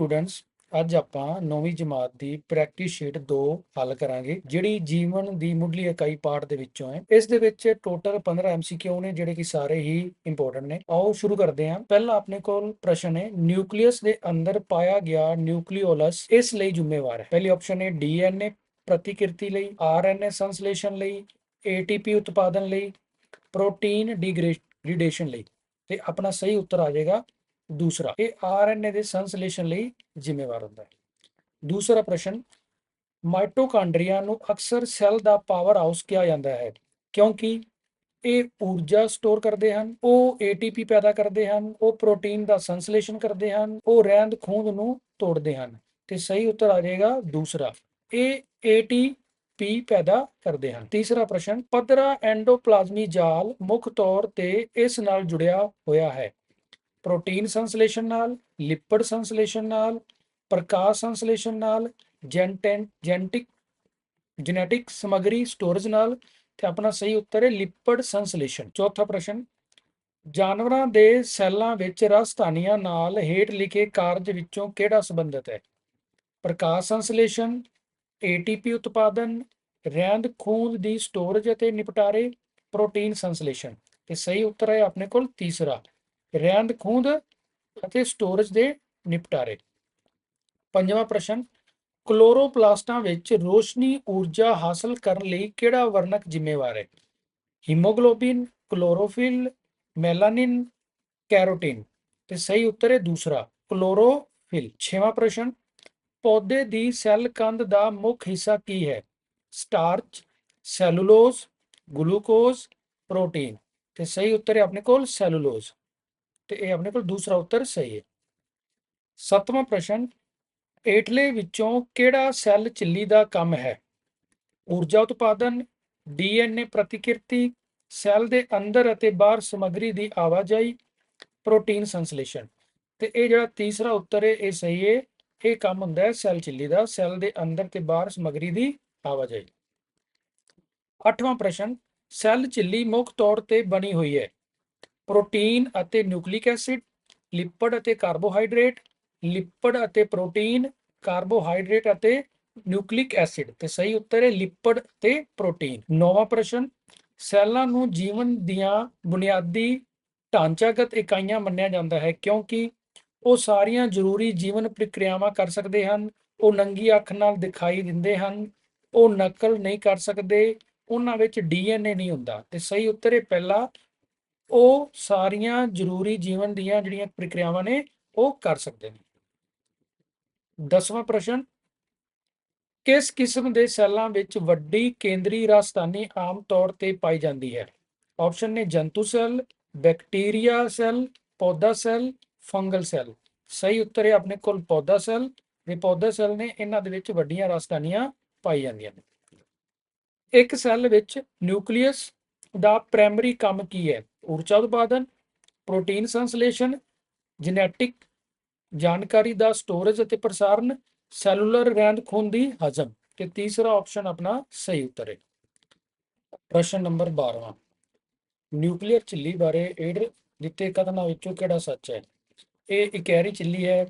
Students ਅੱਜ ਆਪਾਂ 9ਵੀਂ ਜਮਾਤ ਦੀ ਪ੍ਰੈਕਟਿਸ ਸ਼ੀਟ 2 ਹੱਲ ਕਰਾਂਗੇ, ਜਿਹੜੀ ਜੀਵਨ ਦੀ ਮੁੱਢਲੀ ਇਕਾਈ ਪਾਠ ਦੇ ਵਿੱਚੋਂ ਹੈ। ਇਸ ਦੇ ਵਿੱਚ ਟੋਟਲ 15 ਐਮਸੀਕਿਊ ਨੇ, ਜਿਹੜੇ ਕਿ ਸਾਰੇ ਹੀ ਇੰਪੋਰਟੈਂਟ ਨੇ। ਆਓ ਸ਼ੁਰੂ ਕਰਦੇ ਹਾਂ। ਪਹਿਲਾ ਆਪਣੇ ਕੋਲ ਪ੍ਰਸ਼ਨ ਹੈ ਨਿਊਕਲੀਅਸ ਦੇ ਅੰਦਰ ਪਾਇਆ ਗਿਆ ਨਿਊਕਲੀਓਲਸ ਇਸ ਲਈ ਜ਼ਿੰਮੇਵਾਰ ਹੈ। ਪਹਿਲੀ ਆਪਸ਼ਨ ਹੈ ਡੀਐਨਏ ਪ੍ਰਤੀਕਿਰਤੀ ਲਈ ਆਰਐਨਏ ਸੰਸਲੇਸ਼ਨ ਲਈ ਏਟੀਪੀ ਉਤਪਾਦਨ ਲਈ ਪ੍ਰੋਟੀਨ ਡੀਗ੍ਰੇਡੇਸ਼ਨ ਲਈ। ਤੇ ਆਪਣਾ ਸਹੀ ਉੱਤਰ ਆ ਜਾਏਗਾ ਦੂਸਰਾ, ਇਹ ਆਰਐਨਏ ਦੇ ਸੰਸਲੇਸ਼ਨ ਲਈ ਜ਼ਿੰਮੇਵਾਰ ਹੁੰਦਾ ਹੈ। ਦੂਸਰਾ ਪ੍ਰਸ਼ਨ, ਮਾਈਟੋਕਾਂਡਰੀਆ ਨੂੰ ਅਕਸਰ ਸੈੱਲ ਦਾ ਪਾਵਰ ਹਾਊਸ ਕਿਹਾ ਜਾਂਦਾ ਹੈ, ਕਿਉਂਕਿ ਇਹ ਊਰਜਾ ਸਟੋਰ ਕਰਦੇ ਹਨ, ਉਹ ਏਟੀਪੀ ਪੈਦਾ ਕਰਦੇ ਹਨ, ਉਹ ਪ੍ਰੋਟੀਨ ਦਾ ਸੰਸਲੇਸ਼ਨ ਕਰਦੇ ਹਨ, ਉਹ ਰਹਿੰਦ ਖੂੰਦ ਨੂੰ ਤੋੜਦੇ ਹਨ। ਤੇ ਸਹੀ ਉੱਤਰ ਆ ਜਾਏਗਾ ਦੂਸਰਾ, ਇਹ ਏਟੀਪੀ ਪੈਦਾ ਕਰਦੇ ਹਨ। ਤੀਸਰਾ ਪ੍ਰਸ਼ਨ, ਪੱਧਰਾ ਐਂਡੋਪਲਾਜ਼ਮੀ ਜਾਲ ਮੁੱਖ ਤੌਰ ਤੇ ਇਸ ਨਾਲ ਜੁੜਿਆ ਹੋਇਆ ਹੈ। ਪ੍ਰੋਟੀਨ ਸੰਸਲੇਸ਼ਨ ਨਾਲ, ਲਿਪਿਡ ਸੰਸਲੇਸ਼ਨ ਨਾਲ, ਪ੍ਰਕਾਸ਼ ਸੰਸਲੇਸ਼ਨ ਨਾਲ ਜੈਂਟੈਂਟ ਜੈਨੇਟਿਕ ਜੈਨੇਟਿਕ ਸਮੱਗਰੀ ਸਟੋਰੇਜ ਨਾਲ। ਤੇ ਆਪਣਾ ਸਹੀ ਉੱਤਰ ਹੈ ਲਿਪਿਡ ਸੰਸਲੇਸ਼ਨ ਚੌਥਾ ਪ੍ਰਸ਼ਨ, ਜਾਨਵਰਾਂ ਦੇ ਸੈੱਲਾਂ ਵਿੱਚ ਰਸਧਾਨੀਆਂ ਨਾਲ ਹੇਠ ਲਿਖੇ ਕਾਰਜ ਵਿੱਚੋਂ ਕਿਹੜਾ ਸੰਬੰਧਿਤ ਹੈ? ਪ੍ਰਕਾਸ਼ ਸੰਸਲੇਸ਼ਨ ਏਟੀਪੀ ਉਤਪਾਦਨ, ਰਹਿੰਦ ਖੂੰਦ ਦੀ ਸਟੋਰੇਜ ਅਤੇ ਨਿਪਟਾਰੇ, ਪ੍ਰੋਟੀਨ ਸੰਸਲੇਸ਼ਨ ਤੇ ਸਹੀ ਉੱਤਰ ਹੈ ਆਪਣੇ ਕੋਲ ਤੀਸਰਾ। ਰਹਿੰਦ ਖੂੰਦ ਅਤੇ ਸਟੋਰੇਜ ਦੇ ਨਿਪਟਾਰੇ। ਪੰਜਵਾਂ ਪ੍ਰਸ਼ਨ, ਕਲੋਰੋਪਲਾਸਟਾਂ ਵਿੱਚ ਰੋਸ਼ਨੀ ਊਰਜਾ ਹਾਸਲ ਕਰਨ ਲਈ ਕਿਹੜਾ ਵਰਣਕ ਜ਼ਿੰਮੇਵਾਰ ਹੈ? Haemoglobin, chlorophyll, melanin, carotene. ਤੇ ਸਹੀ ਉੱਤਰ ਹੈ ਦੂਸਰਾ, ਕਲੋਰੋਫਿਲ। ਛੇਵਾਂ ਪ੍ਰਸ਼ਨ, ਪੌਦੇ ਦੀ ਸੈੱਲ ਕੰਧ ਦਾ ਮੁੱਖ ਹਿੱਸਾ ਕੀ ਹੈ? Starch, cellulose, glucose, protein. ਤੇ ਸਹੀ ਉੱਤਰ ਹੈ ਆਪਣੇ ਕੋਲ ਸੈਲੂਲੋਜ਼। ਤੇ ਇਹ ਆਪਣੇ ਕੋਲ ਦੂਸਰਾ ਉੱਤਰ ਸਹੀ ਹੈ। ਸੱਤਵਾਂ ਪ੍ਰਸ਼ਨ ਏਟਲੇ ਵਿੱਚੋਂ ਕਿਹੜਾ ਸੈੱਲ ਝਿੱਲੀ ਦਾ ਕੰਮ ਹੈ? ਊਰਜਾ ਉਤਪਾਦਨ, ਡੀਐਨਏ ਪ੍ਰਤੀਕਿਰਤੀ, ਸੈੱਲ ਦੇ ਅੰਦਰ ਅਤੇ ਬਾਹਰ ਸਮੱਗਰੀ ਦੀ ਆਵਾਜਾਈ, ਪ੍ਰੋਟੀਨ ਸੰਸਲੇਸ਼ਨ ਤੇ ਇਹ ਜਿਹੜਾ ਤੀਸਰਾ ਉੱਤਰ ਹੈ, ਇਹ ਸਹੀ ਹੈ। ਇਹ ਕੰਮ ਹੁੰਦਾ ਹੈ ਸੈੱਲ ਝਿੱਲੀ ਦਾ, ਸੈੱਲ ਦੇ ਅੰਦਰ ਤੇ ਬਾਹਰ ਸਮੱਗਰੀ ਦੀ ਆਵਾਜਾਈ। ਅੱਠਵਾਂ ਪ੍ਰਸ਼ਨ, ਸੈੱਲ ਝਿੱਲੀ ਮੁੱਖ ਤੌਰ ਤੇ ਬਣੀ ਹੋਈ ਹੈ। ਪ੍ਰੋਟੀਨ ਅਤੇ ਨਿਊਕਲਿਕ ਐਸਿਡ, ਲਿਪਿਡ ਅਤੇ ਕਾਰਬੋਹਾਈਡਰੇਟ, ਲਿਪਿਡ ਅਤੇ ਪ੍ਰੋਟੀਨ, ਕਾਰਬੋਹਾਈਡਰੇਟ ਅਤੇ ਨਿਊਕਲਿਕ ਐਸਿਡ। ਤੇ ਸਹੀ ਉੱਤਰ ਹੈ ਲਿਪਿਡ ਤੇ ਪ੍ਰੋਟੀਨ। ਨੌਵਾਂ ਪ੍ਰਸ਼ਨ, ਸੈੱਲਾਂ ਨੂੰ ਜੀਵਨ ਦੀਆਂ ਬੁਨਿਆਦੀ ਢਾਂਚਾਗਤ ਇਕਾਈਆਂ ਮੰਨਿਆ ਜਾਂਦਾ ਹੈ ਕਿਉਂਕਿ ਉਹ ਸਾਰੀਆਂ ਜ਼ਰੂਰੀ ਜੀਵਨ ਪ੍ਰਕਿਰਿਆਵਾਂ ਕਰ ਸਕਦੇ ਹਨ, ਉਹ ਨੰਗੀ ਅੱਖ ਨਾਲ ਦਿਖਾਈ ਦਿੰਦੇ ਹਨ, ਉਹ ਨਕਲ ਨਹੀਂ ਕਰ ਸਕਦੇ, ਉਹਨਾਂ ਵਿੱਚ ਡੀਐਨਏ ਨਹੀਂ ਹੁੰਦਾ। ਤੇ ਸਹੀ ਉੱਤਰ ਹੈ ਪਹਿਲਾ ਉਹ ਸਾਰੀਆਂ ਜ਼ਰੂਰੀ ਜੀਵਨ ਦੀਆਂ ਜਿਹੜੀਆਂ ਪ੍ਰਕਿਰਿਆਵਾਂ ਨੇ, ਉਹ ਕਰ ਸਕਦੇ ਨੇ। ਦਸਵਾਂ ਪ੍ਰਸ਼ਨ, ਕਿਸ ਕਿਸਮ ਦੇ ਸੈੱਲਾਂ ਵਿੱਚ ਵੱਡੀ ਕੇਂਦਰੀ ਰਾਜਧਾਨੀ ਆਮ ਤੌਰ ਤੇ ਪਾਈ ਜਾਂਦੀ ਹੈ? ਆਪਸ਼ਨ ਨੇ ਜੰਤੂ ਸੈੱਲ, ਬੈਕਟੀਰੀਆ ਸੈੱਲ, ਪੌਦਾ ਸੈੱਲ, ਫੰਗਲ ਸੈੱਲ। ਸਹੀ ਉੱਤਰ ਹੈ ਆਪਣੇ ਕੋਲ ਪੌਦਾ ਸੈੱਲ ਇਹ ਪੌਦਾ ਸੈੱਲ ਨੇ ਇਹਨਾਂ ਦੇ ਵਿੱਚ ਵੱਡੀਆਂ ਰਾਜਧਾਨੀਆਂ ਪਾਈ ਜਾਂਦੀਆਂ ਨੇ। ਇੱਕ ਸੈੱਲ ਵਿੱਚ ਨਿਊਕਲੀਅਸ ਦਾ ਪ੍ਰਾਇਮਰੀ ਕੰਮ ਕੀ ਹੈ? ਊਰਜਾ ਉਤਪਾਦਨ, ਪ੍ਰੋਟੀਨ ਸੰਸਲੇਸ਼ਨ ਜੈਨੇਟਿਕ ਜਾਣਕਾਰੀ ਦਾ ਸਟੋਰੇਜ ਅਤੇ ਪ੍ਰਸਾਰਣ ਸੈਲੂਲਰ ਰਹਿੰਦ ਖੂਨ ਦੀ ਹਜ਼ਮ। ਤੇ ਤੀਸਰਾ ਆਪਸ਼ਨ ਆਪਣਾ ਸਹੀ ਉੱਤਰ ਹੈ। ਪ੍ਰਸ਼ਨ ਨੰਬਰ 12ਵਾਂ ਨਿਊਕਲੀਅਰ ਝਿੱਲੀ ਬਾਰੇ ਏਡ ਦਿੱਤੇ ਕਥਨਾਂ ਵਿੱਚੋਂ ਕਿਹੜਾ ਸੱਚ ਹੈ? ਇਹ ਇਕੈਰੀ ਝਿੱਲੀ ਹੈ।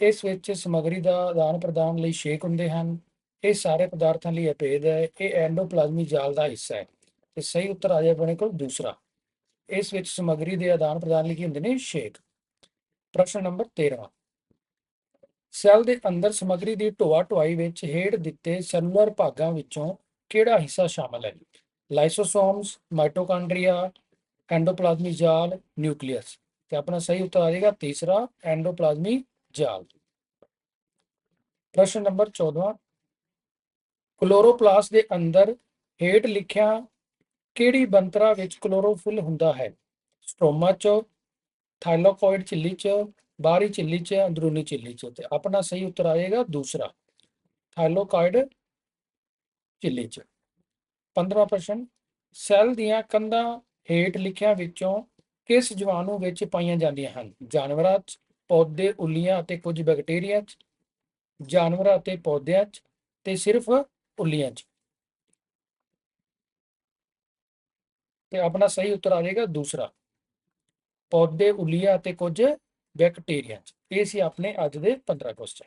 ਇਸ ਵਿੱਚ ਸਮਗਰੀ ਦਾ ਆਦਾਨ ਪ੍ਰਦਾਨ ਲਈ ਛੇਕ ਹੁੰਦੇ ਹਨ। ਇਹ ਸਾਰੇ ਪਦਾਰਥਾਂ ਲਈ ਅਭੇਦ ਹੈ। ਇਹ ਐਂਡੋਪਲਾਜ਼ਮੀ ਜਾਲ ਦਾ ਹਿੱਸਾ ਹੈ। ਤੇ ਸਹੀ ਉੱਤਰ ਆ ਜਾਏ ਆਪਣੇ ਕੋਲ ਦੂਸਰਾ। ਇਸ ਵਿੱਚ ਸਮਗਰੀ ਦੇ ਆਦਾਨ ਪ੍ਰਦਾਨ ਲਈ ਹੁੰਦੇ ਨੇ? ਛੇਕ। ਪ੍ਰਸ਼ਨ ਨੰਬਰ 13 ਸੈੱਲ ਦੇ ਅੰਦਰ ਸਮਗਰੀ ਦੀ ਢੋਆ ਢੁਆਈ ਵਿੱਚ ਹੇਠ ਦਿੱਤੇ ਸੈਲੂਲਰ ਭਾਗਾਂ ਵਿੱਚੋਂ ਕਿਹੜਾ ਹਿੱਸਾ ਸ਼ਾਮਲ ਹੈ? ਲਾਈਸੋਸੋਮਸ, ਮਾਈਟੋਕਾਂਡਰੀਆ, ਐਂਡੋਪਲਾਜ਼ਮੀ ਜਾਲ, ਨਿਊਕਲੀਅਸ। ਤੇ ਆਪਣਾ ਸਹੀ ਉੱਤਰ ਆ ਜਾਏਗਾ ਤੀਸਰਾ, ਐਂਡੋਪਲਾਜ਼ਮੀ ਜਾਲ। ਪ੍ਰਸ਼ਨ ਨੰਬਰ 14 ਕਲੋਰੋਪਲਾਸਟ ਦੇ ਅੰਦਰ ਹੇਠ ਲਿਖਿਆ ਕਿਹੜੀ ਬੰਤਰਾ ਵਿੱਚ ਕਲੋਰੋਫਿਲ ਹੁੰਦਾ ਹੈ? ਸਟ੍ਰੋਮਾ ਚ, ਥਾਈਲੋਕੋਇਡ ਝਿੱਲੀ ਚ, ਬਾਹਰੀ ਝਿੱਲੀ ਚ, ਅੰਦਰੂਨੀ ਝਿੱਲੀ ਚ? ਤੇ ਆਪਣਾ ਸਹੀ ਉੱਤਰ ਆਏਗਾ ਦੂਸਰਾ, ਥਾਈਲੋਕੋਇਡ ਝਿੱਲੀ ਚ। 15ਵਾਂ ਪ੍ਰਸ਼ਨ, ਸੈੱਲ ਦੀਆਂ ਕੰਧਾਂ ਹੇਠ ਲਿਖਿਆਂ ਵਿੱਚੋਂ ਕਿਸ ਜੀਵਾਣੂ ਵਿੱਚ ਪਾਈਆਂ ਜਾਂਦੀਆਂ ਹਨ? ਜਾਨਵਰਾਂ 'ਚ, ਪੌਦੇ, ਉੱਲੀਆਂ ਅਤੇ ਕੁਝ ਬੈਕਟੀਰੀਆ 'ਚ। ਜਾਨਵਰਾਂ ਅਤੇ ਪੌਦਿਆਂ 'ਚ ਤੇ ਸਿਰਫ ਉੱਲੀਆਂ 'ਚ। ਤੇ ਆਪਣਾ ਸਹੀ ਉੱਤਰ ਆ ਜਾਏਗਾ ਦੂਸਰਾ। ਪੌਦੇ, ਉਲੀਆ ਅਤੇ ਕੁਝ ਬੈਕਟੀਰੀਆ ਇਹ ਸੀ ਆਪਣੇ ਅੱਜ ਦੇ 15 ਕੁਐਸਚਨ